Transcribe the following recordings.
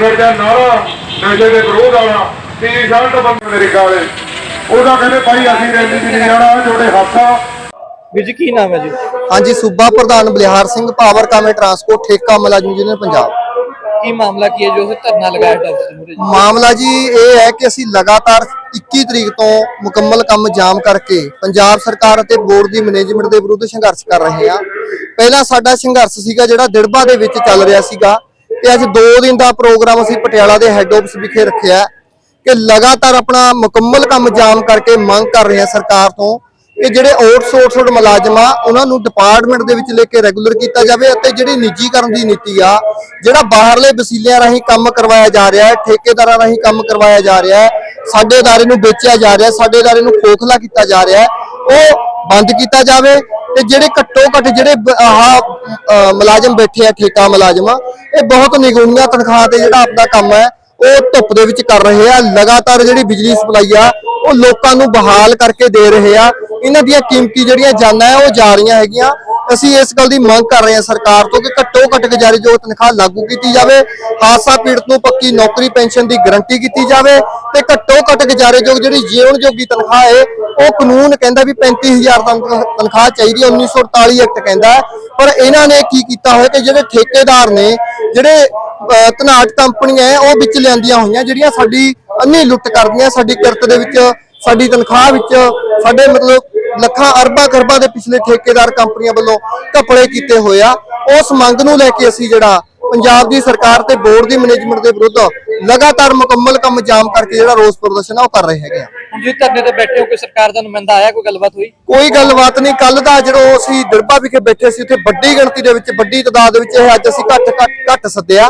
ਫਿਰਦਾ ਨਾਰਾ ਨਸ਼ੇ ਦੇ ਵਿਰੋਧ ਵਾਲਾ ਟੀ-ਸ਼ਰਟ ਬੰਦ ਮੇਰੇ ਕਾਲੇ। ਉਹਦਾ ਕਹਿੰਦੇ ਭਾਈ ਅਸੀਂ ਰੈਲੀ 'ਚ ਨਹੀਂ ਜਾਣਾ ਤੁਹਾਡੇ ਹੱਥ ਵੀਰ ਜੀ ਕੀ ਨਾਮ ਹੈ ਜੀ? ਹਾਂਜੀ ਸੂਬਾ ਪ੍ਰਧਾਨ ਬਲਿਹਾਰ ਸਿੰਘ ਪਾਵਰ ਕਾਮੇ ਟਰਾਂਸਪੋਰਟ ਠੇਕਾ ਮੁਲਾਜ਼ਮ ਯੂਨੀਅਨ ਪੰਜਾਬ। ਕੀ ਮਾਮਲਾ ਕੀ ਹੈ ਜੋ? ਅਸੀਂ ਧਰਨਾ ਲਗਾਇਆ ਦੇ ਜੀ। ਮਾਮਲਾ ਜੀ ਇਹ ਹੈ ਕਿ ਅਸੀਂ ਲਗਾਤਾਰ 21 ਤਰੀਕ ਤੋਂ ਮੁਕੰਮਲ ਕੰਮ ਜਾਮ ਕਰਕੇ ਪੰਜਾਬ ਸਰਕਾਰ ਅਤੇ ਬੋਰਡ ਦੀ ਮੈਨੇਜਮੈਂਟ ਦੇ ਵਿਰੁੱਧ ਸੰਘਰਸ਼ ਕਰ ਰਹੇ ਹਾਂ। ਪਹਿਲਾਂ ਸਾਡਾ ਸੰਘਰਸ਼ ਸੀਗਾ ਜਿਹੜਾ ਦਿੜਬਾ ਦੇ ਵਿੱਚ ਚੱਲ ਰਿਹਾ ਸੀਗਾ। ਤੇ ਅੱਜ 2 ਦਿਨ ਦਾ ਪ੍ਰੋਗਰਾਮ ਅਸੀਂ ਪਟਿਆਲਾ ਦੇ ਹੈੱਡ ਆਫਿਸ ਵਿਖੇ ਰੱਖਿਆ ਹੈ ਕਿ ਲਗਾਤਾਰ ਆਪਣਾ ਮੁਕੰਮਲ ਕੰਮ ਜਾਮ ਕਰਕੇ ਮੰਗ ਕਰ ਰਹੇ ਹਾਂ ਸਰਕਾਰ ਤੋਂ ਕਿ ਜਿਹੜੇ ਆਊਟਸੋਰਸਡ ਮੁਲਾਜ਼ਮ ਆ ਉਹਨਾਂ ਨੂੰ ਡਿਪਾਰਟਮੈਂਟ ਦੇ ਵਿੱਚ ਲੈ ਕੇ ਰੈਗੂਲਰ ਕੀਤਾ ਜਾਵੇ ਅਤੇ ਜਿਹੜੀ ਨਿੱਜੀਕਰਨ ਦੀ ਨੀਤੀ ਆ ਜਿਹੜਾ ਬਾਹਰਲੇ ਵਸੀਲਿਆਂ ਰਾਹੀਂ ਕੰਮ ਕਰਵਾਇਆ ਜਾ ਰਿਹਾ ਹੈ ਠੇਕੇਦਾਰਾਂ ਰਾਹੀਂ ਕੰਮ ਕਰਵਾਇਆ ਜਾ ਰਿਹਾ ਹੈ ਸਾਡੇ ادارے ਨੂੰ ਵੇਚਿਆ ਜਾ ਰਿਹਾ ਹੈ ਸਾਡੇ ادارے ਨੂੰ ਖੋਖਲਾ ਕੀਤਾ ਜਾ ਰਿਹਾ ਹੈ ਉਹ ਬੰਦ ਕੀਤਾ ਜਾਵੇ ਤੇ ਜਿਹੜੇ ਘੱਟੋ ਘੱਟ ਜਿਹੜੇ ਆਹ ਅ, ਮੁਲਾਜ਼ਮ ਬੈਠੇ ਆ ਠੇਕਾ ਮੁਲਾਜ਼ਮ ਇਹ ਬਹੁਤ ਨਿਗੂਣੀਆਂ ਤਨਖਾਹ ਤੇ ਜਿਹੜਾ ਆਪਣਾ ਕੰਮ ਹੈ ਉਹ ਧੁੱਪ ਦੇ ਵਿੱਚ ਕਰ ਰਹੇ ਆ। ਲਗਾਤਾਰ ਜਿਹੜੀ ਬਿਜਲੀ ਸਪਲਾਈ ਆ ਉਹ ਲੋਕਾਂ ਨੂੰ ਬਹਾਲ ਕਰਕੇ ਦੇ ਰਹੇ ਆ। ਇਹਨਾਂ ਦੀਆਂ ਕੀਮਤੀ ਜਿਹੜੀਆਂ ਜਾਨਾਂ ਆ ਉਹ ਜਾ ਰਹੀਆਂ ਹੈਗੀਆਂ। ਅਸੀਂ ਇਸ ਗੱਲ ਦੀ ਮੰਗ ਕਰ ਰਹੇ ਹਾਂ ਸਰਕਾਰ ਤੋਂ ਕਿ ਘੱਟੋ ਘੱਟ ਗੁਜ਼ਾਰੇਯੋਗ ਤਨਖਾਹ ਲਾਗੂ ਕੀਤੀ ਜਾਵੇ ਹਾਦਸਾ ਪੀੜਤ ਨੂੰ ਪੱਕੀ ਨੌਕਰੀ ਪੈਨਸ਼ਨ ਦੀ ਗਾਰੰਟੀ ਕੀਤੀ ਜਾਵੇ ਤੇ ਘੱਟੋ ਘੱਟ ਗੁਜ਼ਾਰੇਯੋਗ ਜਿਹੜੀ ਜੀਵਨ ਜੋਗੀ ਤਨਖਾਹ ਹੈ ਉਹ ਕਾਨੂੰਨ ਕਹਿੰਦਾ ਵੀ 35000 ਤਨਖ- ਤਨਖਾਹ ਚਾਹੀਦੀ ਹੈ 1948 ਐਕਟ ਕਹਿੰਦਾ ਪਰ ਇਹਨਾਂ ਨੇ ਕੀ ਕੀਤਾ ਹੋਇਆ ਕਿ ਜਿਹੜੇ ਠੇਕੇਦਾਰ ਨੇ ਜਿਹੜੇ ਅਹ, ਕੰਪਨੀਆਂ ਹੈ ਉਹ ਵਿੱਚ ਲਿਆਂਦੀਆਂ ਹੋਈਆਂ ਜਿਹੜੀਆਂ ਸਾਡੀ ਅੰਨੀ ਲੁੱਟ ਕਰਦੀਆਂ ਸਾਡੀ ਕਿਰਤ ਦੇ ਵਿੱਚ ਸਾਡੀ ਤਨਖਾਹ ਵਿੱਚ ਸਾਡੇ ਮਤਲਬ ਲੱਖਾਂ ਅਰਬਾਂ ਕਰਬਾਂ ਦੇ ਪਿਛਲੇ ਠੇਕੇਦਾਰ ਕੰਪਨੀਆਂ ਵੱਲੋਂ ਘਪਲੇ ਕੀਤੇ ਹੋਏ ਆ। ਉਸ ਮੰਗ ਨੂੰ ਲੈ ਕੇ ਅਸੀਂ ਜਿਹੜਾ ਪੰਜਾਬ ਦੀ ਸਰਕਾਰ ਤੇ ਬੋਰਡ ਦੀ ਮੈਨੇਜਮੈਂਟ ਦੇ ਵਿਰੁੱਧ ਲਗਾਤਾਰ ਮੁਕੰਮਲ ਕੰਮ ਜਾਮ ਕਰਕੇ ਜਿਹੜਾ ਰੋਸ ਪ੍ਰਦਰਸ਼ਨ ਆ ਉਹ ਕਰ ਰਹੇ ਹੈਗੇ ਆ। ਹੁਣ ਤੁਸੀਂ ਧਰਨੇ ਤੇ ਬੈਠੇ ਹੋ ਕੋਈ ਸਰਕਾਰ ਦਾ ਨੁਮਾਇੰਦਾ ਆਇਆ ਕੋਈ ਗੱਲਬਾਤ ਹੋਈ? ਕੋਈ ਗੱਲਬਾਤ ਨਹੀਂ ਕੱਲ ਦਾ ਜਦੋਂ ਅਸੀਂ ਦਿਰਬਾ ਵਿਖੇ ਬੈਠੇ ਸੀ ਉੱਥੇ ਵੱਡੀ ਗਿਣਤੀ ਦੇ ਵਿੱਚ ਵੱਡੀ ਤਾਦਾਦ ਦੇ ਵਿੱਚ ਇਹ ਅੱਜ ਅਸੀਂ ਘੱਟ ਘੱਟ ਘੱਟ ਸੱਦਿਆ।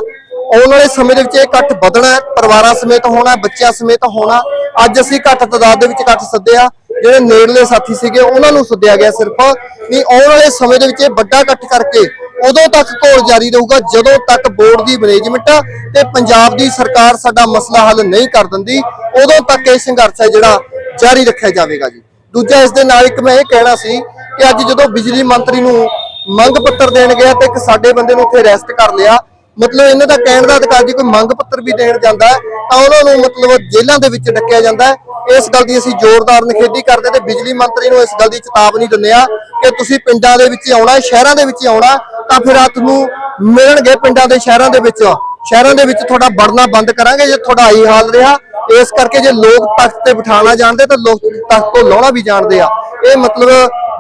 ਆਉਣ ਵਾਲੇ ਸਮੇਂ ਦੇ ਵਿੱਚ ਇਹ ਇਕੱਠ ਵਧਣਾ ਹੈ, ਪਰਿਵਾਰਾਂ ਸਮੇਤ ਹੋਣਾ ਬੱਚਿਆਂ ਸਮੇਤ ਹੋਣਾ। ਅੱਜ ਅਸੀਂ ਘੱਟ ਤਾਦਾਦ ਦੇ ਵਿੱਚ ਇਕੱਠ ਸੱਦਿਆ। ਜਿਹੜੇ ਨੇੜਲੇ ਸਾਥੀ ਸੀਗੇ, ਉਹਨਾਂ ਨੂੰ ਸੱਦਿਆ ਗਿਆ ਸਿਰਫ ਨਹੀਂ ਆਉਣ ਵਾਲੇ ਸਮੇਂ ਦੇ ਵਿੱਚ ਇਹ ਵੱਡਾ ਇਕੱਠ ਕਰਕੇ ਉਦੋਂ ਤੱਕ ਘੋਲ ਜਾਰੀ ਰਹੂਗਾ, ਜਦੋਂ ਤੱਕ ਬੋਰਡ ਦੀ ਮੈਨੇਜਮੈਂਟ ਤੇ ਪੰਜਾਬ ਦੀ ਸਰਕਾਰ ਸਾਡਾ ਮਸਲਾ ਹੱਲ ਨਹੀਂ ਕਰ ਦਿੰਦੀ, ਉਦੋਂ ਤੱਕ ਇਹ ਸੰਘਰਸ਼ ਹੈ ਜਿਹੜਾ ਜਾਰੀ ਰੱਖਿਆ ਜਾਵੇਗਾ ਜੀ। ਦੂਜਾ ਇਸ ਦੇ ਨਾਲ ਇੱਕ ਮੈਂ ਇਹ ਕਹਿਣਾ ਸੀ ਕਿ ਅੱਜ ਜਦੋਂ ਬਿਜਲੀ ਮੰਤਰੀ ਨੂੰ ਮੰਗ ਪੱਤਰ ਦੇਣ ਗਿਆ ਤੇ ਇੱਕ ਸਾਡੇ ਬੰਦੇ ਨੂੰ ਉੱਥੇ ਅਰੈਸਟ ਕਰ ਲਿਆ, ਮਤਲਬ ਇਹਨਾਂ ਦਾ ਕਹਿਣ ਦਾ ਅਧਿਕਾਰ ਜੀ ਕੋਈ ਮੰਗ ਪੱਤਰ ਵੀ ਦੇਣ ਜਾਂਦਾ ਤਾਂ ਉਹਨਾਂ ਨੂੰ ਮਤਲਬ ਜੇਲ੍ਹਾਂ ਦੇ ਵਿੱਚ ਡੱਕਿਆ ਜਾਂਦਾ ਇਸ ਗੱਲ ਦੀ ਅਸੀਂ ਜ਼ੋਰਦਾਰ ਨਿਖੇਧੀ ਕਰਦੇ ਤੇ ਬਿਜਲੀ ਮੰਤਰੀ ਨੂੰ ਇਸ ਗੱਲ ਦੀ ਚੇਤਾਵਨੀ ਦਿੰਦੇ ਆ ਕਿ ਤੁਸੀਂ ਪਿੰਡਾਂ ਦੇ ਵਿੱਚ ਆਉਣਾ, ਸ਼ਹਿਰਾਂ ਦੇ ਵਿੱਚ ਆਉਣਾ, ਤਾਂ ਫਿਰ ਆ ਤੁਹਾਨੂੰ ਮਿਲਣਗੇ ਪਿੰਡਾਂ ਦੇ ਸ਼ਹਿਰਾਂ ਦੇ ਵਿੱਚ। ਸ਼ਹਿਰਾਂ ਦੇ ਵਿੱਚ ਤੁਹਾਡਾ ਵੜਨਾ ਬੰਦ ਕਰਾਂਗੇ, ਜੇ ਤੁਹਾਡਾ ਆਹੀ ਹਾਲ ਰਿਹਾ, ਇਸ ਕਰਕੇ ਜੇ ਲੋਕ ਤਖਤ ਤੇ ਬਿਠਾਣਾ ਜਾਣਦੇ ਤਾਂ ਲੋਕ ਤਖਤ ਤੋਂ ਲਾਉਣਾ ਵੀ ਜਾਣਦੇ ਆ। ਇਹ ਮਤਲਬ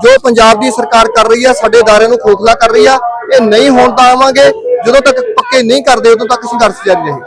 ਜੋ ਪੰਜਾਬ ਦੀ ਸਰਕਾਰ ਕਰ ਰਹੀ ਆ, ਸਾਡੇ ਦਾਇਰੇ ਨੂੰ ਖੋਖਲਾ ਕਰ ਰਹੀ ਆ, ਇਹ ਨਹੀਂ ਹੋਣ ਤਾਂ ਆਵਾਂਗੇ, ਜਦੋਂ ਤੱਕ ਪੱਕੇ ਨਹੀਂ ਕਰਦੇ, ਉਦੋਂ ਤੱਕ ਸੰਘਰਸ਼ ਜਾਰੀ ਰਹੇਗਾ